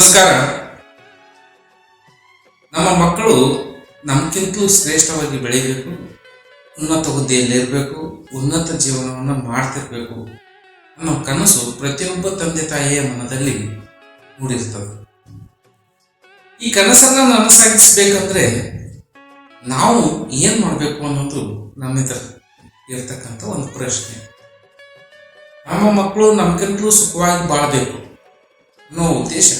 ನಮಸ್ಕಾರ. ನಮ್ಮ ಮಕ್ಕಳು ನಮಗಿಂತಲೂ ಶ್ರೇಷ್ಠವಾಗಿ ಬೆಳೀಬೇಕು ಉನ್ನತ ಹುದ್ದೆಯಲ್ಲಿ ಇರಬೇಕು, ಉನ್ನತ ಜೀವನವನ್ನು ಮಾಡ್ತಿರ್ಬೇಕು ಅನ್ನೋ ಕನಸು ಪ್ರತಿಯೊಬ್ಬ ತಂದೆ ತಾಯಿಯ ಮನದಲ್ಲಿ ಮೂಡಿರ್ತದೆ. ಈ ಕನಸನ್ನ ನನಸಾಗಿಸ್ಬೇಕಂದ್ರೆ ನಾವು ಏನ್ ಮಾಡಬೇಕು ಅನ್ನೋದು ನಮ್ಮಿಂದ ಇರ್ತಕ್ಕಂಥ ಒಂದು ಪ್ರಶ್ನೆ. ನಮ್ಮ ಮಕ್ಕಳು ನಮ್ಗಿಂತಲೂ ಸುಖವಾಗಿ ಬಾಳಬೇಕು ಅನ್ನೋ ಉದ್ದೇಶ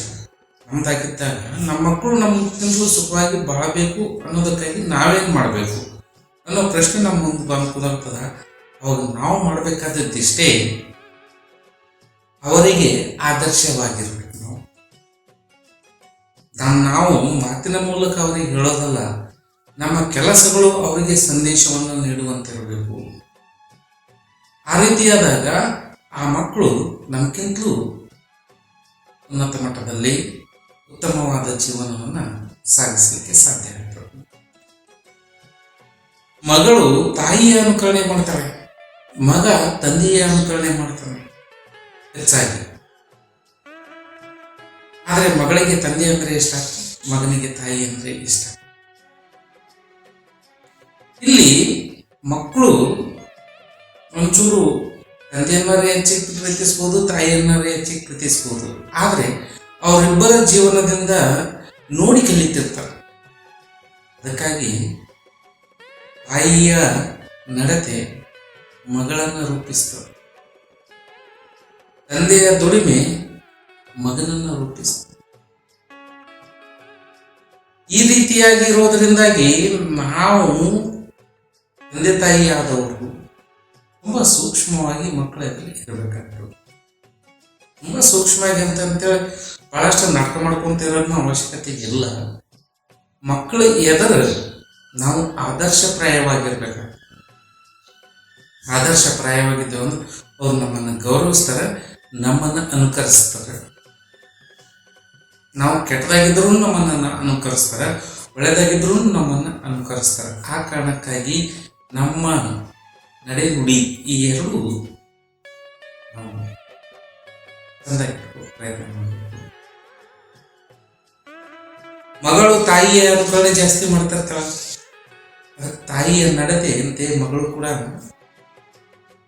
ನಮ್ದಾಗಿದ್ದಾಗ ನಮ್ಮ ಮಕ್ಕಳು ನಮ್ಗಿಂತಲೂ ಸುಖವಾಗಿ ಬಾಳಬೇಕು ಅನ್ನೋದಕ್ಕಾಗಿ ನಾವೇನ್ ಮಾಡಬೇಕು? ಅನ್ನೋ ಪ್ರಶ್ನೆ ನಮ್ಮ ಮುಂದೆ ಬಂದು ಕುದಂತದ ಅವಾಗ ನಾವು ಮಾಡಬೇಕಾದದ್ದಿಷ್ಟೇ ಅವರಿಗೆ ಆದರ್ಶವಾಗಿರ್ಬೇಕು ನಾವು. ನಾವು ಮಾತಿನ ಮೂಲಕ ಅವರಿಗೆ ಹೇಳೋದಲ್ಲ, ನಮ್ಮ ಕೆಲಸಗಳು ಅವರಿಗೆ ಸಂದೇಶವನ್ನು ನೀಡುವಂತಿರಬೇಕು ಆ ರೀತಿಯಾದಾಗ ಆ ಮಕ್ಕಳು ನಮ್ಗಿಂತಲೂ ಉನ್ನತ ಮಟ್ಟದಲ್ಲಿ ಉತ್ತಮವಾದ ಜೀವನವನ್ನು ಸಾಗಿಸಲಿಕ್ಕೆ ಸಾಧ್ಯ ಆಗ್ತದೆ. ಮಗಳು ತಾಯಿಯ ಅನುಕರಣೆ ಮಾಡ್ತಾರೆ. ಮಗ ತಂದೆಯ ಅನುಕರಣೆ ಮಾಡ್ತಾನೆ ಹೆಚ್ಚಾಗಿ. ಆದರೆ ಮಗಳಿಗೆ ತಂದೆ ಅಂದರೆ ಇಷ್ಟ, ಮಗನಿಗೆ ತಾಯಿ ಅಂದ್ರೆ ಇಷ್ಟ. ಇಲ್ಲಿ ಮಕ್ಕಳು ಒಂಚೂರು ತಂದೆಯನ್ನಾರೇ ಹೆಚ್ಚಿಗೆ ಪ್ರೀತಿಸ್ಬೋದು ತಾಯಿಯನ್ನಾರೇ ಹೆಚ್ಚಿಗೆ ಪ್ರೀತಿಸ್ಬೋದು. ಆದರೆ ಅವರಿಬ್ಬರ ಜೀವನದಿಂದ ನೋಡಿ ಕಲಿತಿರ್ತಾರೆ. ಅದಕ್ಕಾಗಿ ತಾಯಿಯ ನಡತೆ ಮಗಳನ್ನು ರೂಪಿಸ್ತದೆ. ತಂದೆಯ ದುಡಿಮೆ ಮಗನನ್ನು ರೂಪಿಸ್ತದೆ. ಈ ರೀತಿಯಾಗಿ ಇರೋದರಿಂದಾಗಿ ನಾವು ತಂದೆ ತಾಯಿ ಆದವರು ತುಂಬಾ ಸೂಕ್ಷ್ಮವಾಗಿ ಮಕ್ಕಳಲ್ಲಿ ಇರಬೇಕಾಗ್ತದೆ. ತುಂಬಾ ಸೂಕ್ಷ್ಮವಾಗಿ ಅಂತ ಅಂತೇಳಿ ಬಹಳಷ್ಟು ನಾಟಕ ಮಾಡ್ಕೊಂತಿರೋದನ್ನ ಅವಶ್ಯಕತೆ ಇಲ್ಲ. ಮಕ್ಕಳು ಎದುರು ನಾವು ಆದರ್ಶಪ್ರಾಯವಾಗಿರ್ಬೇಕಾಗ್ತದೆ ಆದರ್ಶಪ್ರಾಯವಾಗಿದ್ದೇವೆ ಅಂದ್ರೆ ಅವ್ರು ನಮ್ಮನ್ನು ಗೌರವಿಸ್ತಾರೆ, ನಮ್ಮನ್ನು ಅನುಕರಿಸ್ತಾರೆ. ನಾವು ಕೆಟ್ಟದಾಗಿದ್ರೂ ನಮ್ಮನ್ನ ಅನುಕರಿಸ್ತಾರೆ ಒಳ್ಳೆಯದಾಗಿದ್ರೂ ನಮ್ಮನ್ನ ಅನುಕರಿಸ್ತಾರೆ. ಆ ಕಾರಣಕ್ಕಾಗಿ ನಮ್ಮ ನಡೆ ನುಡಿ ಈ ಎರಡು ಮಗಳು ತಾಯಿಯ ಅನುಕರಣೆ ಜಾಸ್ತಿ ಮಾಡ್ತಿರ್ತಾಳ ತಾಯಿಯ ನಡತೆ ಅಂತೆ ಮಗಳು ಕೂಡ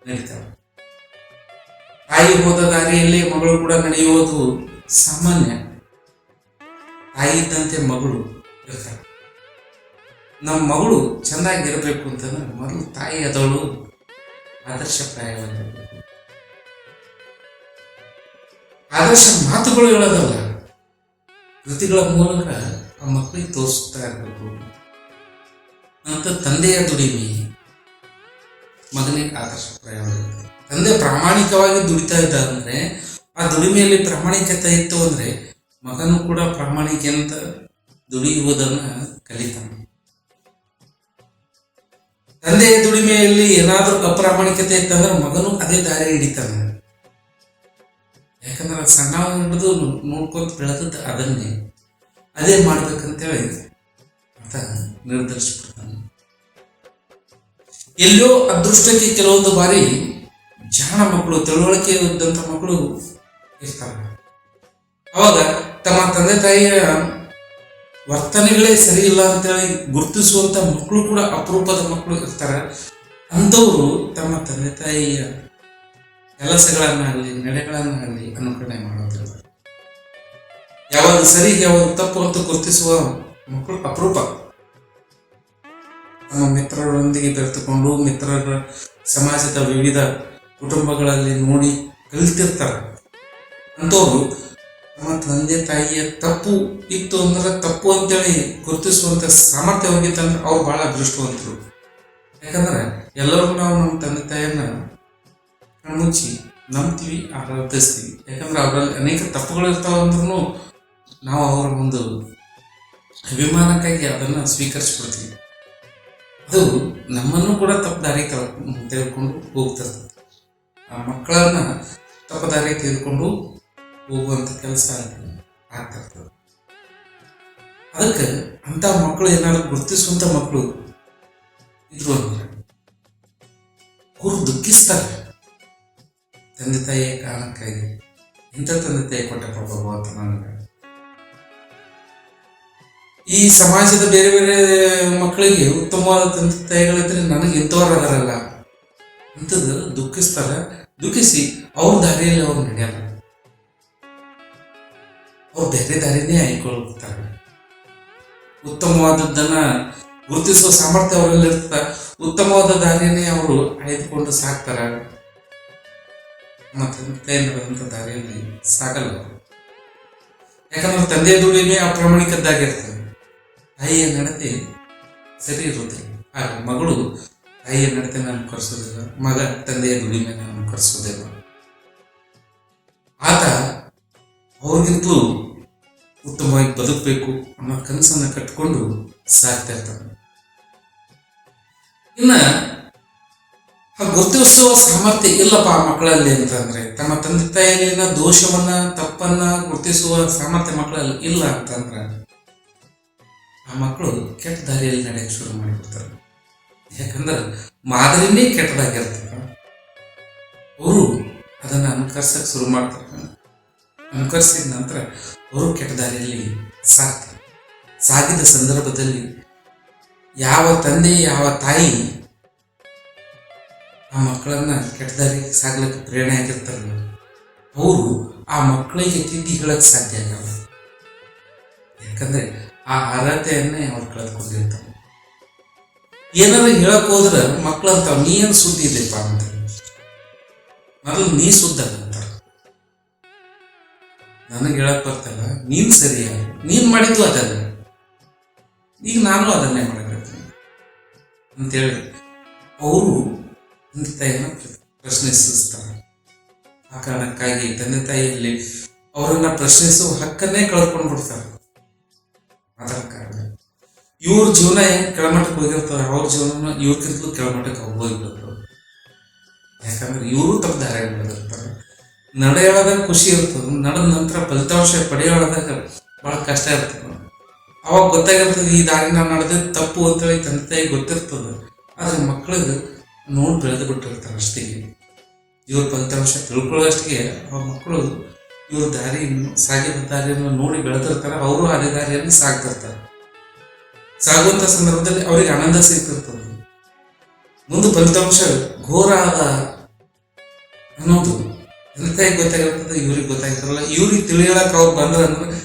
ನಡೀತಾಳೆ. ತಾಯಿ ಹೋದ ದಾರಿಯಲ್ಲಿ ಮಗಳು ಕೂಡ ನಡೆಯುವುದು ಸಾಮಾನ್ಯ. ತಾಯಿ ಇದ್ದಂತೆ ಮಗಳು ಇರ್ತಾಳೆ. ನಮ್ಮ ಮಗಳು ಚೆನ್ನಾಗಿರ್ಬೇಕು ಅಂತಂದ್ರೆ ಮೊದಲು ತಾಯಿ ಅದಳು ಆದರ್ಶಪ್ರಾಯವಾಗಿರ್ಬೇಕು ಆದರ್ಶ ಮಾತುಗಳು ಹೇಳೋದಲ್ಲ. ಕೃತಿಗಳ ಮೂಲಕ ಆ ಮಕ್ಕಳಿಗೆ ತೋರಿಸ್ತಾ ಇರಬೇಕು. ಅಂತ ತಂದೆಯ ದುಡಿಮೆ, ಮಗನಿಗೆ ಆದರ್ಶಪ್ರಾಯವಾಗಿರುತ್ತೆ ತಂದೆ ಪ್ರಾಮಾಣಿಕವಾಗಿ ದುಡಿತಾ ಇದ್ದ ಅಂದ್ರೆ, ಆ ದುಡಿಮೆಯಲ್ಲಿ ಪ್ರಾಮಾಣಿಕತೆ ಇತ್ತು ಅಂದ್ರೆ, ಮಗನು ಕೂಡ ಪ್ರಾಮಾಣಿಕ ಅಂತ ದುಡಿಯುವುದನ್ನ ಕಲಿತಾನೆ. ತಂದೆಯ ದುಡಿಮೆಯಲ್ಲಿ ಏನಾದರೂ ಅಪ್ರಾಮಾಣಿಕತೆ ಇತ್ತಂದ್ರೆ ಮಗನು ಅದೇ ದಾರಿ ಹಿಡಿತಾನೆ. ಯಾಕಂದ್ರೆ ಸಣ್ಣ ಹಿಡಿದು ನೋಡ್ಕೊಂತ ಬೆಳೆದದ್ದು ಅದನ್ನೇ. ಅದೇ ಮಾಡ್ಬೇಕಂತೇಳಿ ಅಂತ ನಿರ್ಧರಿಸ್ಬಿಡ್ತಾನೆ. ಎಲ್ಲೋ ಅದೃಷ್ಟಕ್ಕೆ ಕೆಲವೊಂದು ಬಾರಿ ಜಾಣ ಮಕ್ಕಳು, ತಿಳುವಳಿಕೆ ಇದ್ದಂಥ ಮಕ್ಕಳು ಇರ್ತಾರೆ. ಅವಾಗ ತಮ್ಮ ತಂದೆ ತಾಯಿಯ ವರ್ತನೆಗಳೇ ಸರಿ ಇಲ್ಲ ಅಂತೇಳಿ ಗುರುತಿಸುವಂತ ಮಕ್ಕಳು ಕೂಡ ಅಪರೂಪದ ಮಕ್ಕಳು ಇರ್ತಾರೆ. ಅಂಥವ್ರು ತಮ್ಮ ತಂದೆ ತಾಯಿಯ ಕೆಲಸಗಳನ್ನಾಗಲಿ ನಡೆಗಳನ್ನಾಗಲಿ ಅನುಕರಣೆ ಮಾಡೋದಿಲ್ಲ ಯಾವಾಗ ಸರಿ ಯಾವಾಗ ತಪ್ಪು ಅಂತ ಗುರುತಿಸುವ ಮಕ್ಕಳು ಅಪರೂಪ. ತಮ್ಮ ಮಿತ್ರರೊಂದಿಗೆ ಬೆರೆತುಕೊಂಡು, ಮಿತ್ರರ ಸಮಾಜದ ವಿವಿಧ ಕುಟುಂಬಗಳಲ್ಲಿ ನೋಡಿ ಕಲಿತಿರ್ತಾರೆ. ಅಂಥವ್ರು ನಮ್ಮ ತಂದೆ, ತಾಯಿಯ ತಪ್ಪು ಇತ್ತು ಅಂದ್ರೆ ತಪ್ಪು ಅಂತೇಳಿ ಗುರುತಿಸುವಂಥ ಸಾಮರ್ಥ್ಯ ಹೋಗಿತ್ತಂದ್ರೆ ಅವ್ರು ಬಹಳ ಅದೃಷ್ಟವಂತರು. ಯಾಕಂದ್ರೆ ಎಲ್ಲರೂ ನಾವು ನಮ್ಮ ತಂದೆ ತಾಯಿಯನ್ನ ಕಣ್ಮುಚ್ಚಿ ನಂಬ್ತೀವಿ, ಆರಾಧಿಸ್ತೀವಿ. ಯಾಕಂದ್ರೆ ಅವರಲ್ಲಿ ಅನೇಕ ತಪ್ಪುಗಳು ಇರ್ತಾವ ಅಂದ್ರೂ ನಾವು ಅವರ ಒಂದು ಅಭಿಮಾನಕ್ಕಾಗಿ ಅದನ್ನು ಸ್ವೀಕರಿಸ್ಬಿಡ್ತೀವಿ. ಅದು ನಮ್ಮನ್ನು ಕೂಡ ತಪ್ಪು ದಾರಿ ತೆಗೆದು- ತೆಗೆದುಕೊಂಡು ಹೋಗ್ತದೆ ಆ ಮಕ್ಕಳನ್ನ ತಪ್ಪು ದಾರಿ ತೆಗೆದುಕೊಂಡು ಹೋಗುವಂಥ ಕೆಲಸ ಆಗ್ತಿರ್ತದೆ ಅದಕ್ಕೆ ಅಂತ ಮಕ್ಕಳು ಏನಾದ್ರು ಗುರುತಿಸುವಂತ ಮಕ್ಕಳು ಇದ್ರು ಅಂದ್ರೆ ಅವರು ದುಃಖಿಸ್ತಾರೆ. ತಂದೆ ತಾಯಿಯ ಕಾರಣಕ್ಕಾಗಿ ಇಂಥ ತಂದೆ ತಾಯಿ ಕೊಟ್ಟ ಭಗವಂತ ನನಗೆ ಈ ಸಮಾಜದ ಬೇರೆ ಬೇರೆ ಮಕ್ಕಳಿಗೆ ಉತ್ತಮವಾದ ತಂದೆ ತಾಯಿಗಳಿದ್ರೆ ನನಗೆ ಇಂಥವ್ರು ಅದಾರಲ್ಲ ಅಂತದ್ದು ದುಃಖಿಸ್ತಾರ. ದುಃಖಿಸಿ ಅವ್ರ ದಾರಿಯಲ್ಲಿ ಅವ್ರು ನಡೆಯಲ್ಲ. ಅವ್ರು ಬೇರೆ ದಾರಿನೇ ಆಯ್ಕೊಳ್ತಾರೆ. ಉತ್ತಮವಾದದ್ದನ್ನ ಗುರುತಿಸುವ ಸಾಮರ್ಥ್ಯ ಅವರಲ್ಲಿ ಇರ್ತದೆ ಉತ್ತಮವಾದ ದಾರಿನೇ ಅವರು ಆಯ್ದುಕೊಂಡು ಸಾಕ್ತಾರ. ಮತ್ತೆ ತಂದೆ ನಡೆದಂತ ದಾರಿಯಲ್ಲಿ ಸಾಗಲ್ಲ ಯಾಕಂದ್ರೆ ತಂದೆ ದುಡಿಮೆ ಅಪ್ರಾಮಾಣಿಕದ್ದಾಗಿರ್ತದೆ. ತಾಯಿಯ ನಡತೆ ಸರಿ ಇರುತ್ತೆ. ಆಗ ಮಗಳು ತಾಯಿಯ ನಾನು ಅನುಕರಿಸೋದಿಲ್ಲ ಮಗ ತಂದೆಯ ದುಡಿಮೆ ನಾನು ಕರೆಸೋದಿಲ್ಲ. ಆತ ಅವ್ರಿಗಿಂತಲೂ ಉತ್ತಮವಾಗಿ ಬದುಕಬೇಕು ಅನ್ನೋ ಕನಸನ್ನು ಕಟ್ಕೊಂಡು ಸಾಕ್ತಾ ಇರ್ತಾನೆ. ಇನ್ನ ಆ ಗುರುತಿಸುವ ಸಾಮರ್ಥ್ಯ ಇಲ್ಲಪ್ಪ ಆ ಮಕ್ಕಳಲ್ಲಿ ಅಂತಂದ್ರೆ. ತಮ್ಮ ತಂದೆ ತಾಯಿಯಲ್ಲಿನ ದೋಷವನ್ನ, ತಪ್ಪನ್ನ ಗುರುತಿಸುವ ಸಾಮರ್ಥ್ಯ ಮಕ್ಕಳಲ್ಲಿ ಇಲ್ಲ ಅಂತಂದ್ರೆ, ಆ ಮಕ್ಕಳು ಕೆಟ್ಟ ದಾರಿಯಲ್ಲಿ ನಡೆಯಕ್ಕೆ ಶುರು ಮಾಡಿಬಿಡ್ತಾರೆ. ಯಾಕಂದ್ರೆ ಮಾದರಿನೇ ಕೆಟ್ಟದಾಗಿರ್ತಾರೆ ಅವರು ಅದನ್ನ ಅನುಕರಿಸಕ್ಕೆ ಶುರು ಮಾಡ್ತಾರೆ. ಅನುಕರಿಸಿದ ನಂತರ ಅವರು ಕೆಟ್ಟ ದಾರಿಯಲ್ಲಿ ಸಾಕ್ತಾರೆ ಸಾಗಿದ ಸಂದರ್ಭದಲ್ಲಿ ಯಾವ ತಂದೆ, ಯಾವ ತಾಯಿ ಆ ಮಕ್ಕಳನ್ನ ಕೆಟ್ಟದಾರಿ ಸಾಗ್ಲಿಕ್ಕೆ ಪ್ರೇರಣೆ ಆಗಿರ್ತಾರಲ್ಲ ಅವರು ಆ ಮಕ್ಕಳಿಗೆ ತಿದ್ದಿ ಹೇಳಕ್ಕೆ ಸಾಧ್ಯ ಆಗಲ್ಲ ಯಾಕಂದ್ರೆ ಆ ಅರ್ಹತೆಯನ್ನೇ ಅವ್ರು ಕಳೆದುಕೊಂಡಿರ್ತಾರೆ. ಏನಾದ್ರು ಹೇಳಕ್ ಹೋದ್ರೆ ಮಕ್ಕಳಂತ ನೀ ಏನು ಸುದ್ದಿ ಇದೆಪ್ಪ ಅಂತ ಮೊದಲು ನೀ ಸುದ್ದ ಅಂತಾರ. ನನಗೆ ಹೇಳಕ್ ಬರ್ತಲ್ಲ, ನೀನ್ ಸರಿಯ ನೀನ್ ಮಾಡಿದ್ದು ಅದನ್ನ. ಈಗ ನಾನು ಅದನ್ನೇ ಅಂತ ಅಂತೇಳಿ ಅವರು ತಂದೆ ತಾಯಿಯನ್ನು ಪ್ರಶ್ನಿಸ್ತಾರೆ ಆ ಕಾರಣಕ್ಕಾಗಿ ತಂದೆ ತಾಯಿಯಲ್ಲಿ ಅವರನ್ನ ಪ್ರಶ್ನಿಸುವ ಹಕ್ಕನ್ನೇ ಕಳ್ಕೊಂಡು ಬಿಡ್ತಾರೆ ಅದರ ಕಾರಣ. ಇವ್ರ ಜೀವನ ಹೆಂಗ್ ಕೆಳಮಟ್ಟಕ್ಕೆ ಹೋಗಿರ್ತಾರೆ ಅವ್ರ ಜೀವನ ಇವ್ರಿಗಿಂತಲೂ ಕೆಳಮಟ್ಟಕ್ಕೆ ಹೋಗಿರ್ತಾರೆ ಯಾಕಂದ್ರೆ ಇವರು ತಮ್ಮ ದಾರಿ ಬೆಳೆದಿರ್ತಾರೆ ನಡೆಯೋದಾಗ ಖುಷಿ ಇರ್ತದೆ. ನಡೆದ ನಂತರ ಫಲಿತಾಂಶ ಪಡೆಯೋದಾಗ ಬಹಳ ಕಷ್ಟ ಇರ್ತದೆ. ಅವಾಗ ಗೊತ್ತಾಗಿರ್ತದೆ ಈ ದಾರಿ ನಾನು ನಡೆದಿದ್ದು ತಪ್ಪು ಅಂತೇಳಿ ತಂದೆ ತಾಯಿ ಗೊತ್ತಿರ್ತದೆ. ಆದ್ರೆ ಮಕ್ಕಳಿಗೆ ನೋಡಿ ಬೆಳೆದು ಬಿಟ್ಟಿರ್ತಾರೆ ಅಷ್ಟಿಗೆ. ಇವ್ರ ಫಲಿತಾಂಶ ತಿಳ್ಕೊಳ್ಳೋಷ್ಟಿಗೆ ಆ ಮಕ್ಕಳು ಇವ್ರ ದಾರಿ ಸಾಗಿದ ದಾರಿಯನ್ನು ನೋಡಿ ಬೆಳೆದಿರ್ತಾರೆ, ಅವರು ಅದೇ ದಾರಿಯನ್ನು ಸಾಗ್ತಿರ್ತಾರೆ. ಸಾಗುವಂಥ ಸಂದರ್ಭದಲ್ಲಿ ಅವರಿಗೆ ಆನಂದ ಸಿಗ್ತಿರ್ತದೆ. ಮುಂದೆ ಫಲಿತಾಂಶ ಘೋರ ಆದ ಅನ್ನೋದು ಎಂತಾಗಿ ಗೊತ್ತಾಗಿರ್ತದೆ? ಇವ್ರಿಗೆ ಗೊತ್ತಾಗಿರಲ್ಲ ಇವ್ರಿಗೆ ತಿಳಿಯಲಕ್ಕೆ ಅವ್ರು ಬಂದ್ರೆ ಅಂದ್ರೆ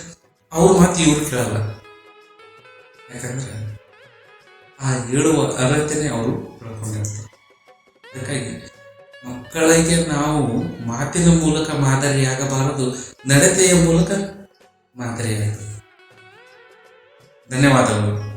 ಅವ್ರು ಮಾತು ಇವ್ರು ಕೇಳಲ್ಲ. ಯಾಕಂದ್ರೆ ಆ ಹೇಳುವ ಅರ್ಹತೆನೇ ಅವರು ಕಳ್ಕೊಂಡಿರ್ತಾರೆ ಅದಕ್ಕಾಗಿ ಮಕ್ಕಳಿಗೆ ನಾವು ಮಾತಿನ ಮೂಲಕ ಮಾದರಿಯಾಗಬಾರದು. ನಡತೆಯ ಮೂಲಕ ಮಾದರಿಯಾಗಬೇಕು. ಧನ್ಯವಾದಗಳು.